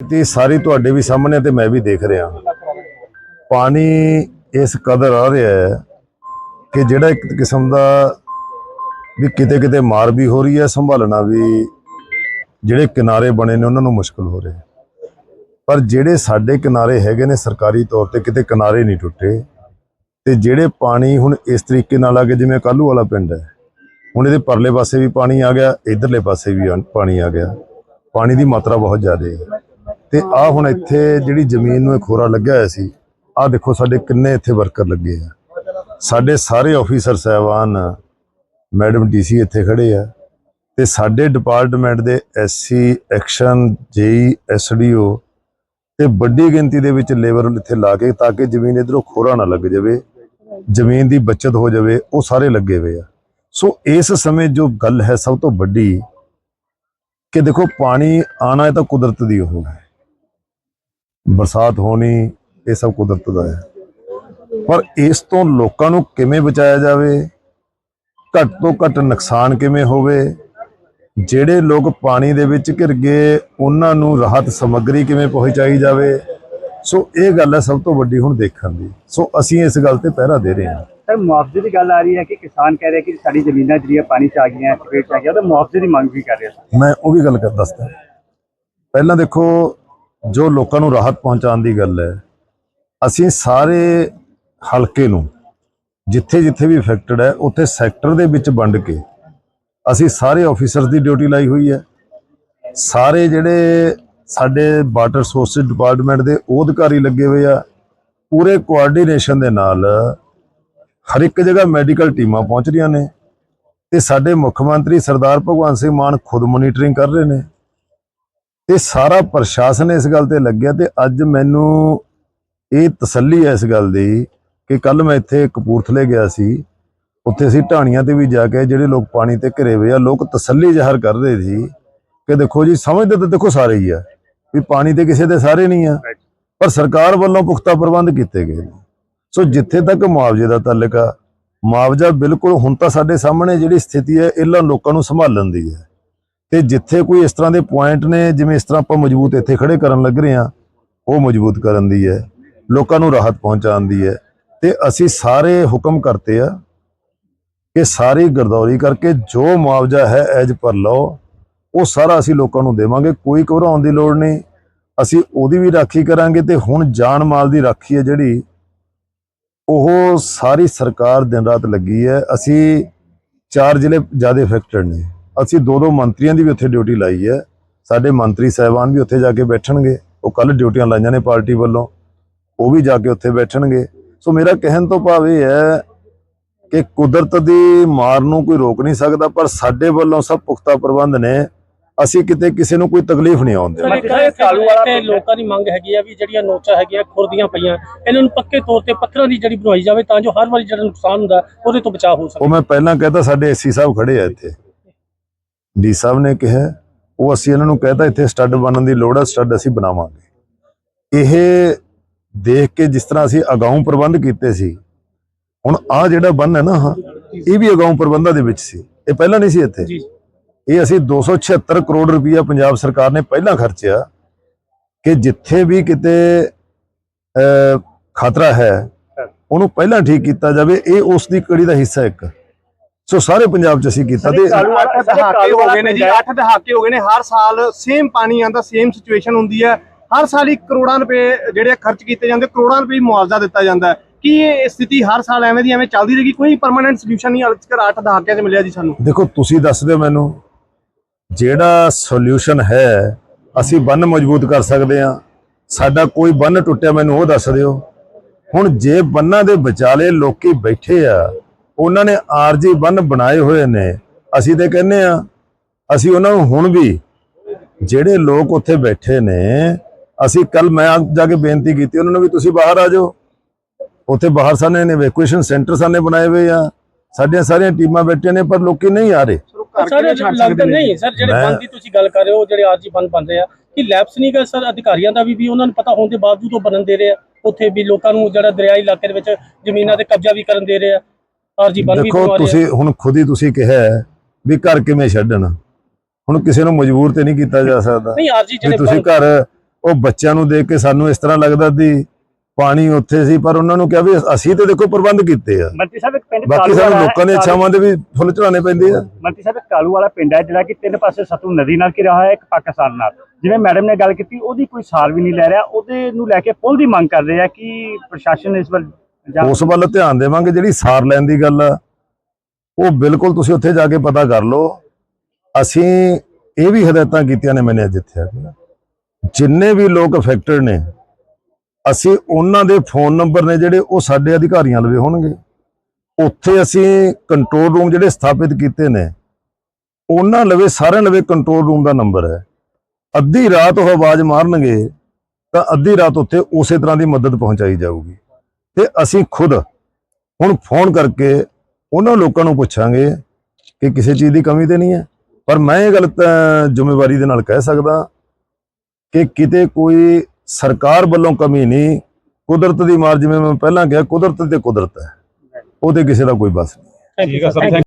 ਤੇ ਸਾਰੀ ਤੁਹਾਡੇ ਵੀ ਸਾਹਮਣੇ ਤੇ ਮੈਂ ਵੀ ਦੇਖ ਰਿਹਾ। ਪਾਣੀ ਇਸ ਕਦਰ ਆ ਰਿਹਾ ਹੈ ਕਿ ਜਿਹੜਾ ਇੱਕ ਕਿਸਮ ਦਾ ਵੀ ਕਿਤੇ ਕਿਤੇ ਮਾਰ ਵੀ ਹੋ ਰਹੀ ਹੈ, ਸੰਭਾਲਣਾ ਵੀ ਜਿਹੜੇ ਕਿਨਾਰੇ ਬਣੇ ਨੇ ਉਹਨਾਂ ਨੂੰ ਮੁਸ਼ਕਲ ਹੋ ਰਿਹਾ ਪਰ ਜਿਹੜੇ ਸਾਡੇ ਕਿਨਾਰੇ ਹੈਗੇ ਨੇ ਸਰਕਾਰੀ ਤੌਰ ਤੇ ਕਿਤੇ ਕਿਨਾਰੇ ਨਹੀਂ ਟੁੱਟੇ ਤੇ ਜਿਹੜੇ ਪਾਣੀ ਹੁਣ ਇਸ ਤਰੀਕੇ ਨਾਲ ਆ ਕੇ ਜਿਵੇਂ ਕਾਲੂ ਵਾਲਾ ਪਿੰਡ ਹੈ। ਹੁਣ ਇਹਦੇ ਪਰਲੇ ਪਾਸੇ ਵੀ ਪਾਣੀ ਆ ਗਿਆ, ਇਧਰਲੇ ਪਾਸੇ ਵੀ ਆ- ਪਾਣੀ ਆ ਗਿਆ। ਪਾਣੀ ਦੀ ਮਾਤਰਾ ਬਹੁਤ ਜ਼ਿਆਦਾ ਹੈ। ਤੇ ਆ ਹੁਣ ਇੱਥੇ ਜਿਹੜੀ ਜ਼ਮੀਨ ਨੂੰ ਇਹ ਖੋਰਾ ਲੱਗਿਆ ਹੋਇਆ ਸੀ, ਆ ਦੇਖੋ ਸਾਡੇ ਕਿੰਨੇ ਇੱਥੇ ਵਰਕਰ ਲੱਗੇ ਆ। ਸਾਡੇ ਸਾਰੇ ਆਫੀਸਰ ਸਹਿਬਾਨ ਮੈਡਮ ਡੀਸੀ ਇੱਥੇ ਖੜੇ ਆ ਤੇ ਸਾਡੇ ਡਿਪਾਰਟਮੈਂਟ ਦੇ ਐਸਸੀ ਐਕਸ਼ਨ ਜੇਈ ਐਸਡੀਓ ਤੇ ਵੱਡੀ ਗਿਣਤੀ ਦੇ ਵਿੱਚ ਲੇਬਰ ਇੱਥੇ ਲਾ ਕੇ ਤਾਂ ਕਿ ਜ਼ਮੀਨ ਇਧਰੋਂ ਖੋਰਾ ਨਾ ਲੱਗ ਜਾਵੇ, ਜ਼ਮੀਨ ਦੀ ਬਚਤ ਹੋ ਜਾਵੇ, ਉਹ ਸਾਰੇ ਲੱਗੇ ਹੋਏ ਆ। ਸੋ ਇਸ ਸਮੇਂ ਜੋ ਗੱਲ ਹੈ ਸਭ ਤੋਂ ਵੱਡੀ ਕਿ ਦੇਖੋ ਪਾਣੀ ਆਣਾ ਇਹ ਤਾਂ ਕੁਦਰਤ ਦੀ ਉਹ ਹੈ। ਬਰਸਾਤ ਹੋਣੀ ਇਹ ਸਭ ਕੁਦਰਤ ਦਾ ਹੈ। ਪਰ ਇਸ ਤੋਂ ਲੋਕਾਂ ਨੂੰ ਕਿਵੇਂ ਬਚਾਇਆ ਜਾਵੇ? ਘੱਟ ਤੋਂ ਘੱਟ ਨੁਕਸਾਨ ਕਿਵੇਂ ਹੋਵੇ? ਜਿਹੜੇ ਲੋਕ ਪਾਣੀ ਦੇ ਵਿੱਚ ਘਿਰ ਗਏ ਉਹਨਾਂ ਨੂੰ ਰਾਹਤ ਸਮੱਗਰੀ ਕਿਵੇਂ ਪਹੁੰਚਾਈ ਜਾਵੇ? ਸੋ ਇਹ ਗੱਲ ਹੈ ਸਭ ਤੋਂ ਵੱਡੀ ਹੁਣ ਦੇਖਣ ਦੀ। ਸੋ ਅਸੀਂ ਇਸ ਗੱਲ ਤੇ ਪਹਿਰਾ ਦੇ ਰਹੇ ਹਾਂ। ਸਰ ਮੁਆਵਜ਼ੇ ਦੀ ਗੱਲ ਆ ਰਹੀ ਹੈ ਕਿ ਕਿਸਾਨ ਕਹਿ ਰਿਹਾ ਕਿ ਸਾਡੀ ਜ਼ਮੀਨਾਂ ਜਿਹੜੀਆਂ ਪਾਣੀ 'ਚ ਆ ਗਈਆਂ ਚਪੇਟ 'ਚ ਆ ਗਿਆ ਉਹਦਾ ਮੁਆਵਜ਼ੇ ਦੀ ਮੰਗ ਵੀ ਕਰ ਰਿਹਾ ਮੈਂ ਉਹ ਵੀ ਗੱਲ ਕਰ ਦੱਸਦਾ। ਪਹਿਲਾਂ ਦੇਖੋ ਜੋ ਲੋਕਾਂ ਨੂੰ ਰਾਹਤ ਪਹੁੰਚਾਉਣ ਦੀ ਗੱਲ ਹੈ, ਅਸੀਂ ਸਾਰੇ ਹਲਕੇ ਨੂੰ, ਜਿੱਥੇ ਜਿੱਥੇ ਵੀ ਇਫੈਕਟਡ ਹੈ, ਉੱਥੇ ਸੈਕਟਰ ਦੇ ਵਿੱਚ ਵੰਡ ਕੇ ਅਸੀਂ ਸਾਰੇ ਆਫੀਸਰਸ ਦੀ ਡਿਊਟੀ ਲਾਈ ਹੋਈ ਹੈ। ਸਾਰੇ ਜਿਹੜੇ ਸਾਡੇ ਵਾਟਰ ਰਿਸੋਰਸਿਸ ਡਿਪਾਰਟਮੈਂਟ ਦੇ ਉਹ ਅਧਿਕਾਰੀ ਲੱਗੇ ਹੋਏ ਆ। ਪੂਰੇ ਕੋਆਰਡੀਨੇਸ਼ਨ ਦੇ ਨਾਲ ਹਰ ਇੱਕ ਜਗ੍ਹਾ ਮੈਡੀਕਲ ਟੀਮਾਂ ਪਹੁੰਚ ਰਹੀਆਂ ਨੇ ਤੇ ਸਾਡੇ ਮੁੱਖ ਮੰਤਰੀ ਸਰਦਾਰ ਭਗਵੰਤ ਸਿੰਘ ਮਾਨ ਖੁਦ ਮੋਨੀਟਰਿੰਗ ਕਰ ਰਹੇ ਨੇ। ਤੇ ਸਾਰਾ ਪ੍ਰਸ਼ਾਸਨ ਇਸ ਗੱਲ ਤੇ ਲੱਗਿਆ ਤੇ ਅੱਜ ਮੈਨੂੰ ਇਹ ਤਸੱਲੀ ਹੈ ਇਸ ਗੱਲ ਦੀ ਕਿ ਕੱਲ ਮੈਂ ਇੱਥੇ ਕਪੂਰਥਲੇ ਗਿਆ ਸੀ। ਉੱਥੇ ਅਸੀਂ ਢਾਣੀਆਂ ਤੇ ਵੀ ਜਾ ਕੇ ਜਿਹੜੇ ਲੋਕ ਪਾਣੀ ਤੇ ਘਿਰੇ ਹੋਏ ਆ, ਲੋਕ ਤਸੱਲੀ ਜ਼ਾਹਰ ਕਰ ਰਹੇ ਸੀ ਕਿ ਦੇਖੋ ਜੀ, ਸਮਝਦੇ ਤਾਂ ਦੇਖੋ ਸਾਰੇ ਹੀ ਆ ਵੀ ਪਾਣੀ ਤੇ ਕਿਸੇ ਦੇ ਸਾਰੇ ਨਹੀਂ ਆ, ਪਰ ਸਰਕਾਰ ਵੱਲੋਂ ਪੁਖਤਾ ਪ੍ਰਬੰਧ ਕੀਤੇ ਗਏ ਨੇ। ਸੋ ਜਿੱਥੇ ਤੱਕ ਮੁਆਵਜ਼ੇ ਦਾ ਤਾਲੁਕ ਆ, ਮੁਆਵਜ਼ਾ ਬਿਲਕੁਲ ਹੁਣ ਤਾਂ ਸਾਡੇ ਸਾਹਮਣੇ ਜਿਹੜੀ ਸਥਿਤੀ ਹੈ, ਇਹਨਾਂ ਲੋਕਾਂ ਨੂੰ ਸੰਭਾਲਣ ਦੀ ਹੈ। ਤੇ ਜਿੱਥੇ ਕੋਈ ਇਸ ਤਰ੍ਹਾਂ ਦੇ ਪੁਆਇੰਟ ਨੇ, ਜਿਵੇਂ ਇਸ ਤਰ੍ਹਾਂ ਆਪਾਂ ਮਜ਼ਬੂਤ ਇੱਥੇ ਖੜੇ ਕਰਨ ਲੱਗ ਰਹੇ ਹਾਂ, ਉਹ ਮਜ਼ਬੂਤ ਕਰਨ ਦੀ ਹੈ, ਲੋਕਾਂ ਨੂੰ ਰਾਹਤ ਪਹੁੰਚਾਉਣ ਦੀ ਹੈ। ਤੇ ਅਸੀਂ ਸਾਰੇ ਹੁਕਮ ਕਰਤੇ ਆ ਕਿ ਸਾਰੀ ਗਰਦੌਰੀ ਕਰਕੇ ਜੋ ਮੁਆਵਜ਼ਾ ਹੈ ਐਜ ਪਰ ਲਓ ਉਹ ਸਾਰਾ ਅਸੀਂ ਲੋਕਾਂ ਨੂੰ ਦੇਵਾਂਗੇ, ਕੋਈ ਘਬਰਾਉਣ ਦੀ ਲੋੜ ਨਹੀਂ। ਅਸੀਂ ਉਹਦੀ ਵੀ ਰਾਖੀ ਕਰਾਂਗੇ ਤੇ ਹੁਣ ਜਾਨ ਮਾਲ ਦੀ ਰਾਖੀ ਹੈ ਜਿਹੜੀ, ਉਹ ਸਾਰੀ ਸਰਕਾਰ ਦਿਨ ਰਾਤ ਲੱਗੀ ਹੈ। ਅਸੀਂ ਚਾਰ ਜ਼ਿਲ੍ਹੇ ਜ਼ਿਆਦਾ ਇਫੈਕਟਡ ਨੇ। ਅਸੀਂ ਦੋ ਦੋ ਮੰਤਰੀਆਂ ਦੀ ਵੀ ਉੱਥੇ ਡਿਊਟੀ ਲਾਈ ਹੈ। ਸਾਡੇ ਮੰਤਰੀ ਸਾਹਿਬਾਨ ਵੀ ਉੱਥੇ ਜਾ ਕੇ ਬੈਠਣਗੇ। ਉਹ ਕੱਲ ਡਿਊਟੀਆਂ ਲਾਈਆਂ ਨੇ ਪਾਰਟੀ ਵੱਲੋਂ। ਉਹ ਵੀ ਜਾ ਕੇ ਉੱਥੇ ਬੈਠਣਗੇ। ਸੋ ਮੇਰਾ ਕਹਿਣ ਤੋਂ ਭਾਵ ਇਹ ਹੈ ਕਿ ਕੁਦਰਤ ਦੀ ਮਾਰ ਨੂੰ ਕੋਈ ਰੋਕ ਨਹੀਂ ਸਕਦਾ ਪਰ ਸਾਡੇ ਵੱਲੋਂ ਸਭ ਪੁਖਤਾ ਪ੍ਰਬੰਧ ਨੇ। ਅਸੀਂ ਕਿਤੇ ਕਿਸੇ ਨੂੰ ਕੋਈ ਤਕਲੀਫ ਨਹੀਂ ਤੇ ਲੋਕਾਂ ਦੀ ਮੰਗ ਹੈਗੀ ਆ ਵੀ ਜਿਹੜੀਆਂ ਨੋਚਾਂ ਹੈਗੀਆਂ ਖੁਰਦੀਆਂ ਪਈਆਂ ਇਹਨਾਂ ਨੂੰ ਪੱਕੇ ਤੌਰ ਤੇ ਪੱਥਰਾਂ ਦੀ ਜੜੀ ਬਣਵਾਈ ਜਾਵੇ ਤਾਂ ਜੋ ਹਰ ਵਾਰੀ ਜਿਹੜਾ ਨੁਕਸਾਨ ਹੁੰਦਾ ਉਹਦੇ ਤੋਂ ਬਚਾਅ ਹੋ ਸਕੇ। ਉਹ ਮੈਂ ਪਹਿਲਾਂ ਕਹਿਤਾ ਸਾਡੇ ਏਸੀ ਸਾਹਿਬ ਖੜੇ ਆ ਇੱਥੇ। ਡੀ ਸਾਹਿਬ ਨੇ ਕਿਹਾ ਉਹ ਅਸੀਂ ਇਹਨਾਂ ਨੂੰ ਕਹਿਤਾ ਇੱਥੇ ਸਟੱਡ ਬਣਨ ਦੀ ਲੋੜ ਹੈ ਸਟੱਡ ਅਸੀਂ ਬਣਾਵਾਂਗੇ। ਇਹ ਦੇਖ ਕੇ ਜਿਸ ਤਰ੍ਹਾਂ ਅਸੀਂ ਅਗਾਊਂ ਪ੍ਰਬੰਧ ਕੀਤੇ ਸੀ ਹੁਣ ਆ ਜਿਹੜਾ ਬੰਨ ਹੈ ਨਾ ਇਹ ਵੀ ਅਗਾਊਂ ਪ੍ਰਬੰਧਾਂ ਦੇ ਵਿੱਚ ਸੀ। ਇਹ ਪਹਿਲਾਂ ਨਹੀਂ ਸੀ ਇੱਥੇ। ਇਹ ਅਸੀਂ 276 ਕਰੋੜ ਰੁਪਈਆ ਪੰਜਾਬ ਸਰਕਾਰ ਨੇ ਪਹਿਲਾਂ ਖਰਚਿਆ ਕਿ ਜਿੱਥੇ ਵੀ ਕਿਤੇ ਖਤਰਾ ਹੈ। ਉਹਨੂੰ ਪਹਿਲਾਂ ਠੀਕ ਕੀਤਾ ਜਾਵੇ ਇਹ ਉਸ ਦੀ ਕੜੀ ਦਾ ਹਿੱਸਾ ਇੱਕ। ਸੋ ਸਾਰੇ ਪੰਜਾਬ 'ਚ ਅਸੀਂ ਕੀਤਾ ਤੇ ਅੱਠ ਦਹਾਕੇ ਹੋ ਗਏ ਨੇ ਜੀ। 8 ਦਹਾਕੇ ਹੋ ਗਏ ਨੇ। ਹਰ ਸਾਲ ਸੇਮ ਪਾਣੀ ਆਂਦਾ ਸੇਮ ਸਿਚੁਏਸ਼ਨ ਹੁੰਦੀ ਹੈ। ਹਰ ਸਾਲ ਹੀ ਕਰੋੜਾਂ ਰੁਪਏ ਜਿਹੜੇ ਆ ਖਰਚ ਕੀਤੇ ਜਾਂਦੇ ਕਰੋੜਾਂ ਰੁਪਏ ਮੁਆਵਜ਼ਾ ਦਿੱਤਾ ਜਾਂਦਾ ਹੈ। ਕੀ ਇਹ ਸਥਿਤੀ ਹਰ ਸਾਲ ਐਵੇਂ ਦੀ ਐਵੇਂ ਚੱਲਦੀ ਰਹੇਗੀ? ਕੋਈ ਪਰਮਾਨੈਂਟ ਸੋਲੂਸ਼ਨ ਨਹੀਂ। ਅੱਜ ਤੱਕ 8 ਦਹਾਕਿਆਂ 'ਚ ਮਿਲਿਆ ਜੀ ਸਾਨੂੰ। ਦੇਖੋ ਤੁਸੀਂ ਦੱਸ ਦਿਓ ਮੈਨੂੰ ਜਿਹੜਾ ਸੋਲੂਸ਼ਨ ਹੈ ਅਸੀਂ ਬੰਨ ਮਜ਼ਬੂਤ ਕਰ ਸਕਦੇ ਹਾਂ। ਸਾਡਾ ਕੋਈ ਬੰਨ ਟੁੱਟਿਆ ਮੈਨੂੰ ਉਹ ਦੱਸ ਦਿਓ। ਹੁਣ ਜੇ ਬੰਨਾਂ ਦੇ ਵਿਚਾਲੇ ਲੋਕੀ ਬੈਠੇ ਆ ਉਹਨਾਂ ਨੇ ਆਰਜੀ ਬੰਨ ਬਣਾਏ ਹੋਏ ਨੇ। ਅਸੀਂ ਤੇ ਕਹਿੰਨੇ ਆ ਅਸੀਂ ਉਹਨਾਂ ਨੂੰ ਹੁਣ ਵੀ ਜਿਹੜੇ ਲੋਕ ਉੱਥੇ ਬੈਠੇ ਨੇ ਅਸੀਂ ਕੱਲ ਮੈਂ ਆ- ਜਾ ਕੇ ਬੇਨਤੀ ਕੀਤੀ ਉਹਨਾਂ ਨੂੰ ਵੀ ਤੁਸੀਂ ਬਾਹਰ ਆ ਜਾਓ। ਉੱਥੇ ਬਾਹਰ ਸਾਨੇ ਨੇ ਵੈਕੂਏਸ਼ਨ ਸੈਂਟਰ ਸਾਨੇ ਬਣਾਏ ਹੋਏ ਆ। ਸਾਡੀਆਂ ਸਾਰੀਆਂ ਟੀਮਾਂ ਬੈਠੀਆਂ ਨੇ ਪਰ ਲੋਕੀ ਨਹੀਂ ਆ ਰਹੇ। ਸਰ ਲੱਗਦਾ ਨਹੀਂ ਜਿਹੜੇ ਬੰਦ ਦੀ ਤੁਸੀਂ ਗੱਲ ਕਰ ਰਹੇ ਹੋ ਜਿਹੜੇ ਆਰਜੀ ਬੰਦ ਬਣ ਰਹੇ ਆ ਕਿ ਲੈਪਸ ਨਹੀਂ ਗਾ ਸਰ ਅਧਿਕਾਰੀਆਂ ਦਾ ਵੀ ਵੀ ਉਹਨਾਂ ਨੂੰ ਪਤਾ ਹੋਣ ਦੇ ਬਾਵਜੂਦ ਉਹ ਬਣਨ ਦੇ ਰਹੇ ਆ। ਉੱਥੇ ਵੀ ਲੋਕਾਂ ਨੂੰ ਜਿਹੜਾ ਦਰਿਆਈ ਇਲਾਕੇ ਦੇ ਵਿੱਚ ਜ਼ਮੀਨਾਂ ਤੇ ਕਬਜ਼ਾ ਵੀ ਕਰਨ ਦੇ ਰਹੇ ਆ। ਆਰਜੀ ਬੰਦ ਵੀ ਦੇਖੋ ਤੁਸੀਂ ਹੁਣ ਖੁਦ ਹੀ ਤੁਸੀਂ ਕਿਹਾ ਹੈ ਵੀ ਘਰ ਕਿਵੇਂ ਛੱਡਣ। ਹੁਣ ਕਿਸੇ ਨੂੰ ਮਜਬੂਰ ਤੇ ਨਹੀਂ ਕੀਤਾ ਜਾ ਸਕਦਾ ਨਹੀਂ ਆਰਜੀ ਵੀ ਜਿਹੜੇ ਤੁਸੀਂ ਘਰ ਉਹ ਬੱਚਿਆਂ ਨੂੰ ਦੇਖ ਕੇ ਸਾਨੂੰ ਇਸ ਤਰ੍ਹਾਂ ਲੱਗਦਾ ਸੀ ਪਾਣੀ ਉੱਥੇ ਸੀ ਪਰ ਉਹਨਾਂ ਨੂੰ ਕਿਹਾ ਵੀ ਅਸੀਂ ਤੇ ਦੇਖੋ ਪ੍ਰਬੰਧ ਕੀਤੇ ਆ। ਮੰਤਰੀ ਸਾਹਿਬ ਇੱਕ ਪਿੰਡ ਬਾਕੀ ਸਾਨੂੰ ਲੋਕਾਂ ਕਾਲੂ- ਇੱਛਾਵਾਂ ਦੇ ਵੀ ਫੁੱਲ ਚੜਾਉਣੇ ਪੈਂਦੇ ਆ। ਮੰਤਰੀ ਸਾਹਿਬ ਇੱਕ ਕਾਲੂ ਵਾਲਾ ਪਿੰਡ ਹੈ ਜਿਹੜਾ ਕਿ ਤਿੰਨ ਪਾਸੇ ਸਤਲੁਜ ਨਦੀ ਨਾਲ ਘਿਰਿਆ ਹੋਇਆ ਹੈ ਇੱਕ ਪਾਕਿਸਤਾਨ ਨਾਲ। ਜਿਵੇਂ ਮੈਡਮ ਨੇ ਗੱਲ ਕੀਤੀ ਉਹਦੀ ਕੋਈ ਸਾਰ ਵੀ ਨਹੀਂ ਲੈ ਰਿਹਾ। ਉਹਦੇ ਨੂੰ ਲੈ ਕੇ ਪੁੱਲ ਦੀ ਮੰਗ ਕਰ ਰਹੇ ਆ ਕਿ ਪ੍ਰਸ਼ਾਸਨ ਇਸ ਵੱਲ ਜਾਂ ਉਸ ਵੱਲ ਧਿਆਨ ਦੇਵਾਂਗੇ, ਜਿਹੜੀ ਸਾਰ ਲੈਣ ਦੀ ਗੱਲ ਆ, ਉਹ ਬਿਲਕੁਲ ਤੁਸੀਂ ਉੱਥੇ ਜਾ ਕੇ ਪਤਾ ਕਰ ਲਓ। ਅਸੀਂ ਇਹ ਵੀ ਹਦਾਇਤਾਂ ਕੀਤੀਆਂ ਨੇ ਮੈਨੇ ਅੱਜ ਇੱਥੇ ਆ ਕੇ। ਜਿੰਨੇ ਵੀ ਲੋਕ ਅਫੈਕਟਡ ਨੇ, ਅਸੀਂ ਉਹਨਾਂ ਦੇ ਫੋਨ ਨੰਬਰ ਨੇ ਜਿਹੜੇ ਉਹ ਸਾਡੇ ਅਧਿਕਾਰੀਆਂ ਲਵੇ ਹੋਣਗੇ। ਉੱਥੇ ਅਸੀਂ ਕੰਟਰੋਲ ਰੂਮ ਜਿਹੜੇ ਸਥਾਪਿਤ ਕੀਤੇ ਨੇ, ਉਹਨਾਂ ਲਵੇ, ਸਾਰਿਆਂ ਲਵੇ ਕੰਟਰੋਲ ਰੂਮ ਦਾ ਨੰਬਰ ਹੈ। ਅੱਧੀ ਰਾਤ ਉਹ ਆਵਾਜ਼ ਮਾਰਨਗੇ, ਤਾਂ ਅੱਧੀ ਰਾਤ ਉੱਥੇ ਉਸੇ ਤਰ੍ਹਾਂ ਦੀ ਮਦਦ ਪਹੁੰਚਾਈ ਜਾਊਗੀ। ਤੇ ਅਸੀਂ ਖੁਦ ਹੁਣ ਫੋਨ ਕਰਕੇ ਉਹਨਾਂ ਲੋਕਾਂ ਨੂੰ ਪੁੱਛਾਂਗੇ ਕਿ ਕਿਸੇ ਚੀਜ਼ ਦੀ ਕਮੀ ਤੇ ਨਹੀਂ ਹੈ। ਪਰ ਮੈਂ ਇਹ ਗੱਲ ਤਾਂ ਜ਼ਿੰਮੇਵਾਰੀ ਦੇ ਨਾਲ ਕਹਿ ਸਕਦਾ ਕਿ ਕਿਤੇ ਕੋਈ ਸਰਕਾਰ ਵੱਲੋਂ ਕਮੀ ਨਹੀਂ, ਕੁਦਰਤ ਦੀ ਮਾਰ ਜਿਵੇਂ ਮੈਂ ਪਹਿਲਾਂ ਕਿਹਾ, ਕੁਦਰਤ ਤੇ ਕੁਦਰਤ ਹੈ। ਉਹਦੇ ਕਿਸੇ ਦਾ ਕੋਈ ਬਸ ਨਹੀਂ ਥੈਂਕ ਯੂ ਸਰ